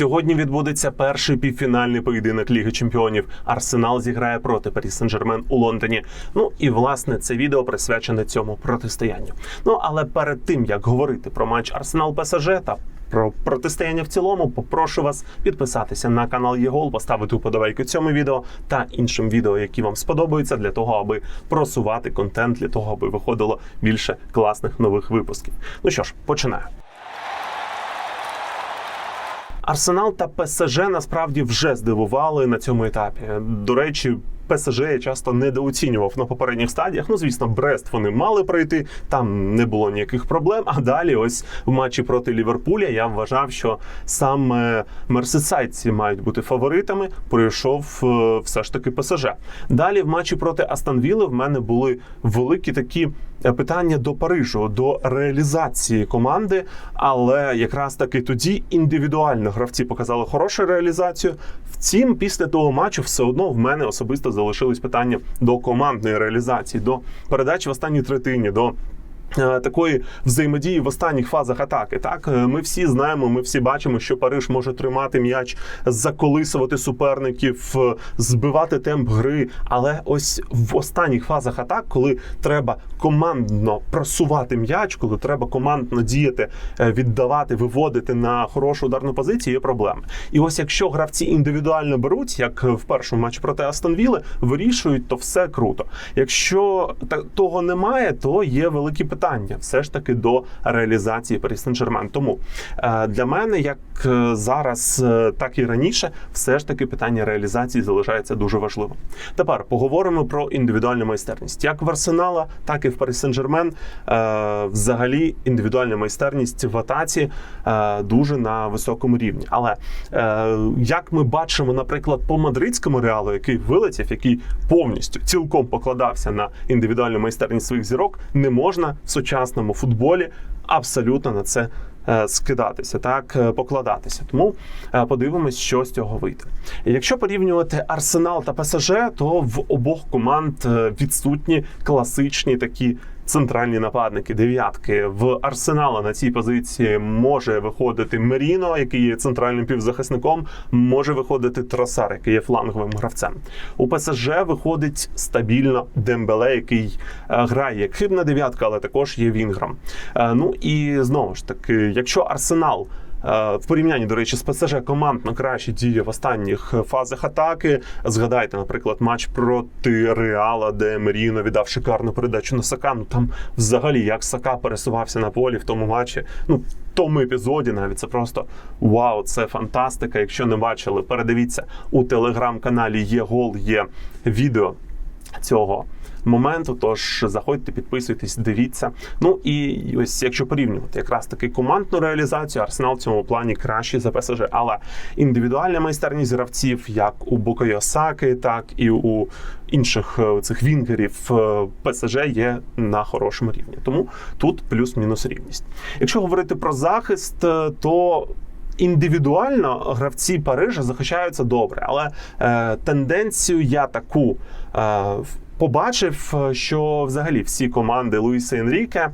Сьогодні відбудеться перший півфінальний поєдинок Ліги Чемпіонів. Арсенал зіграє проти Парі Сен-Жермен у Лондоні. Ну і власне це відео присвячене цьому протистоянню. Ну але перед тим як говорити про матч Арсенал ПСЖ та про протистояння в цілому, попрошу вас підписатися на канал ЄГОЛ, поставити уподобайку цьому відео та іншим відео, які вам сподобаються, для того, аби просувати контент, для того, аби виходило більше класних нових випусків. Ну що ж, починаю. Арсенал та ПСЖ насправді вже здивували на цьому етапі. До речі. ПСЖ я часто недооцінював на попередніх стадіях. Ну, звісно, Брест вони мали пройти, там не було ніяких проблем. А далі, ось в матчі проти Ліверпуля, я вважав, що саме мерсисайдці мають бути фаворитами. Пройшов е, все ж таки ПСЖ. Далі в матчі проти Астон Вілли в мене були великі такі е, питання до Парижу, до реалізації команди. Але якраз таки тоді індивідуально гравці показали хорошу реалізацію. Втім, після того матчу все одно в мене особисто залишились питання до командної реалізації, до передачі в останній третині. до Такої взаємодії в останніх фазах атаки, так Е, ми всі знаємо, ми всі бачимо, що Париж може тримати м'яч, заколисувати суперників, е, збивати темп гри. Але ось в останніх фазах атак, коли треба командно просувати м'яч, коли треба командно діяти, е, віддавати, виводити на хорошу ударну позицію, є проблеми. І ось якщо гравці індивідуально беруть, як в першому матчі проти Астон Вілли, вирішують, то все круто. Якщо того немає, то є великі питання все ж таки до реалізації Paris Saint-Germain. Тому е, для мене, як е, зараз, е, так і раніше, все ж таки питання реалізації залишається дуже важливим. Тепер поговоримо про індивідуальну майстерність. Як в Арсенала, так і в Paris Saint-Germain взагалі індивідуальна майстерність в атаці дуже на високому рівні. Але як ми бачимо, наприклад, по мадридському реалу, який вилетів, який повністю цілком покладався на індивідуальну майстерність своїх зірок, не можна сучасному футболі абсолютно на це. е, Скидатися, так е, покладатися, тому е, подивимось, що з цього вийде. Якщо порівнювати Арсенал та ПСЖ, то в обох команд відсутні класичні такі центральні нападники, дев'ятки. В Арсенала на цій позиції може виходити Меріно, який є центральним півзахисником, може виходити Тросар, який є фланговим гравцем. У ПСЖ виходить стабільно Дембеле, який е, грає як хибна дев'ятка, але також є вінгром. Е, Ну і знову ж таки, якщо Арсенал. Е, В порівнянні, до речі, з ПСЖ командно краще діє в останніх фазах атаки. Згадайте, наприклад, матч проти Реала, де Меріно віддав шикарну передачу на Сака. Ну там взагалі як Сака пересувався на полі в тому матчі. Ну в тому епізоді навіть це просто вау, це фантастика. Якщо не бачили, передивіться у телеграм-каналі є гол, є відео цього моменту. Тож заходьте, підписуйтесь, дивіться. Ну і ось якщо порівнювати якраз таки командну реалізацію, арсенал в цьому плані кращий за ПСЖ. Але індивідуальна майстерність гравців, як у Букайо Саки, так і у інших е, цих вінгерів е, ПСЖ є на хорошому рівні. Тому тут плюс-мінус рівність. Якщо говорити про захист, е, то індивідуально гравці Парижа захищаються добре, але е, тенденцію я таку. Е, Побачив, е, що взагалі всі команди Луїса Енріке,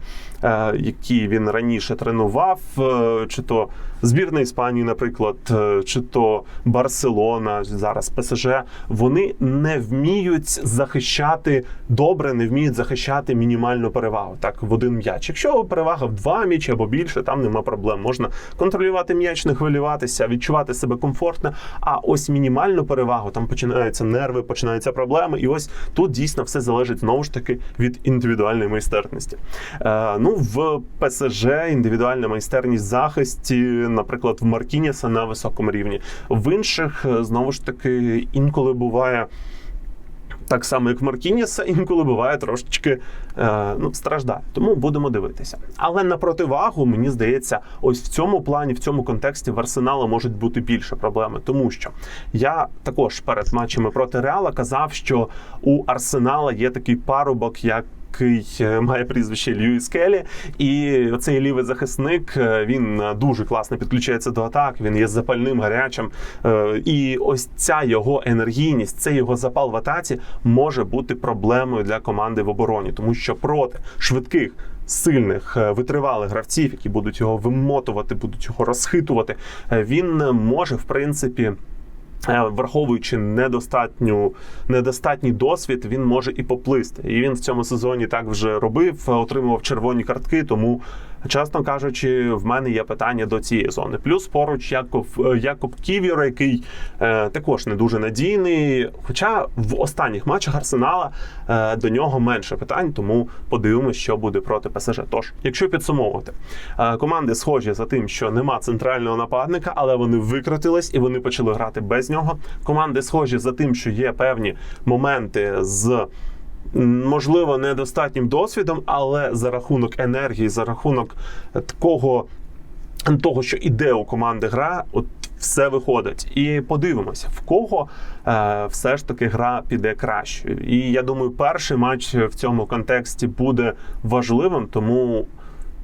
які він раніше тренував, е, чи то збірна Іспанії, наприклад, е, чи то Барселона, зараз ПСЖ, вони не вміють захищати добре, не вміють захищати мінімальну перевагу. Так, в один м'яч. Якщо перевага в два м'ячі або більше, там нема проблем. Можна контролювати м'яч, не хвилюватися, відчувати себе комфортно. А ось мінімальну перевагу там починаються нерви, починаються проблеми. І ось тут дійсно все залежить знову ж таки від індивідуальної майстерності. Е, ну в ПСЖ індивідуальна майстерність захисті, наприклад, в Маркініса на високому рівні. В інших е, знову ж таки інколи буває. Так само, як Маркініса, інколи буває трошечки е, ну, страждає. Тому будемо дивитися. Але на противагу, мені здається, ось в цьому плані, в цьому контексті в Арсенала можуть бути більше проблеми. Тому що я також перед матчами проти Реала казав, що у Арсенала є такий парубок, як який е, має прізвище Льюіс Келі, і цей лівий захисник е, він е, дуже класно підключається до атак. Він є запальним, гарячим. І ось ця його енергійність, цей його запал в атаці може бути проблемою для команди в обороні, тому що проти швидких. сильних, витривалих гравців, які будуть його вимотувати, будуть його розхитувати, він може, в принципі. Е, Враховуючи недостатню недостатній досвід, він може і поплисти. І він в цьому сезоні так вже робив, е, отримував червоні картки. Тому, чесно кажучи, в мене є питання до цієї зони. Плюс поруч Яков е, Якоб Ківір, який е, також не дуже надійний. Хоча в останніх матчах Арсенала е, до нього менше питань, тому подивимося, що буде проти ПСЖ. Тож, якщо підсумовувати, е, команди схожі за тим, що нема центрального нападника, але вони викрутились і вони почали грати без нього. Команди схожі за тим, що є певні моменти з. Можливо, недостатнім досвідом, але за рахунок енергії, за рахунок е, такого того, що іде у команди гра, от все виходить. І подивимося, в кого е, все ж таки гра піде краще. І я думаю, перший матч в цьому контексті буде важливим, тому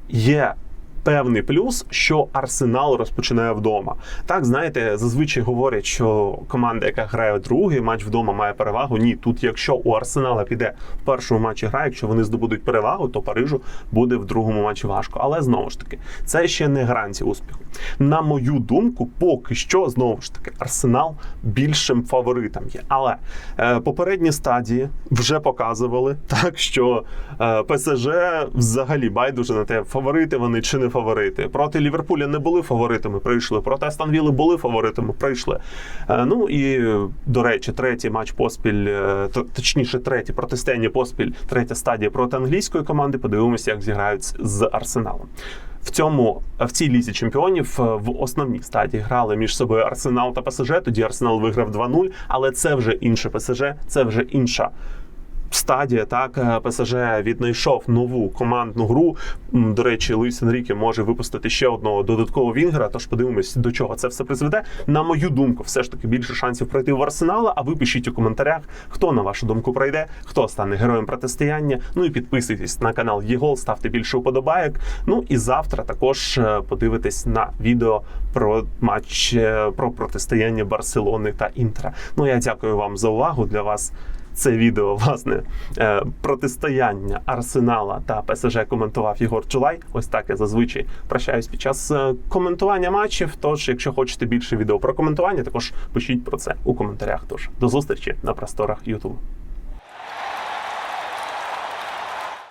є. Певний плюс, що Арсенал розпочинає вдома. Так, знаєте, зазвичай говорять, що команда, яка грає другий матч вдома, має перевагу. Ні, тут, якщо у Арсенала піде в першому матчі гра, якщо вони здобудуть перевагу, то Парижу буде в другому матчі важко. Але знову ж таки, це ще не гарантія успіху. На мою думку, поки що знову ж таки Арсенал більшим фаворитом є. Але е, попередні стадії вже показували так, що е, ПСЖ взагалі байдуже на те, фаворити вони чи не фаворити. Проти Ліверпуля не були фаворитами, прийшли. Проти Астон Вілли були фаворитами, прийшли. Е, ну і до речі, третій матч поспіль, е, точніше, третє протистояння поспіль, третя стадія проти англійської команди. Подивимося, як зіграють з- з Арсеналом. В цьому в цій лізі чемпіонів е, в основній стадії грали між собою Арсенал та ПСЖ. Тоді Арсенал виграв 2-0, але це вже інше ПСЖ, це вже інша. Стадія так Е, ПСЖ віднайшов нову командну гру. До речі, Луїс Енріке може випустити ще одного додаткового вінгера. Тож подивимось, до чого це все призведе. На мою думку, все ж таки більше шансів пройти в Арсенала. А ви пишіть у коментарях, хто на вашу думку пройде, хто стане героєм протистояння. Ну і підписуйтесь на канал Єгол, ставте більше уподобайок. Ну і завтра також е, подивитесь на відео про матч е, про протистояння Барселони та Інтера. Ну я дякую вам за увагу. Для вас це відео, власне, е, протистояння Арсенала та ПСЖ коментував Єгор Чулай. Ось так я зазвичай прощаюсь під час е, коментування матчів. Тож, якщо хочете більше відео про коментування, також пишіть про це у коментарях. Тож до зустрічі на просторах Ютубу.